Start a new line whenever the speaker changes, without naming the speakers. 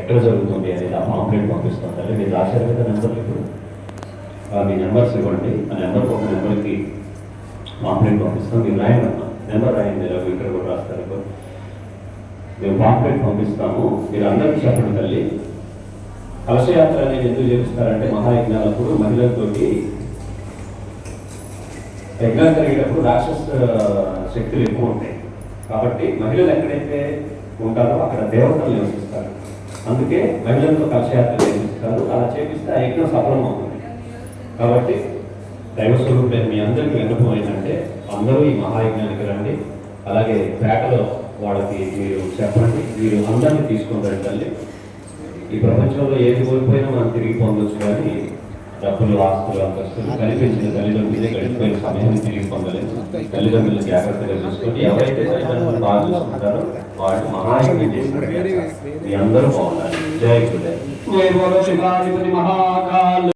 ఎక్కడ జరుగుతుంది అనేది ఆ పాంప్లెట్ పంపిస్తాం తల్లి మీరు రాశారు కదా నెంబర్లు ఇప్పుడు మీ నెంబర్స్ ఇవ్వండి. ఆ నెంబర్ ఒక నెంబర్కి పాంప్లెట్ పంపిస్తాం. మీరు రాయండి అమ్మా. నెంబర్ రాయండి. రవి ఇక్కడ కూడా రాస్తారు. మేము పాంప్లెట్ పంపిస్తాము. మీరు అందరికీ చెప్పండి తల్లి. కలశయాత్ర అనేది ఎందుకు చేపిస్తారంటే మహాయజ్ఞాలప్పుడు మహిళలతోటి యజ్ఞాలు జరిగేటప్పుడు రాక్షస శక్తులు ఎక్కువ ఉంటాయి. కాబట్టి మహిళలు ఎక్కడైతే ఉంటారో అక్కడ దేవతలు నివసిస్తారు. అందుకే మహిళలతో కక్షయాత్ర చేపిస్తారు. అలా చేపిస్తే ఆ యజ్ఞం సఫలం అవుతుంది కాబట్టి దైవ మీ అందరికీ విన్నపం ఏంటంటే అందరూ ఈ మహాయజ్ఞానికి రండి. అలాగే పేటలో వాళ్ళకి మీరు చెప్పండి. మీరు అందరినీ తీసుకుంటారు తల్లి. ఈ ప్రపంచంలో ఏది కోల్పోయినా మనం తిరిగి పొందొచ్చు కానీ డబ్బులు ఆస్తులు అంతస్తులు కనిపించిన తల్లిదండ్రులే గడిచిపోయిన సమయాన్ని తిరిగి పొందలేదు తల్లిదండ్రులు జాగ్రత్తగా చూసుకొని ఎవరైతే తల్లిదండ్రులు బాగా చూసుకుంటారో వాళ్ళు మహాయజ్ఞం చేసిన మీ అందరూ బాగుండాలి. జయ గురుదేవ్.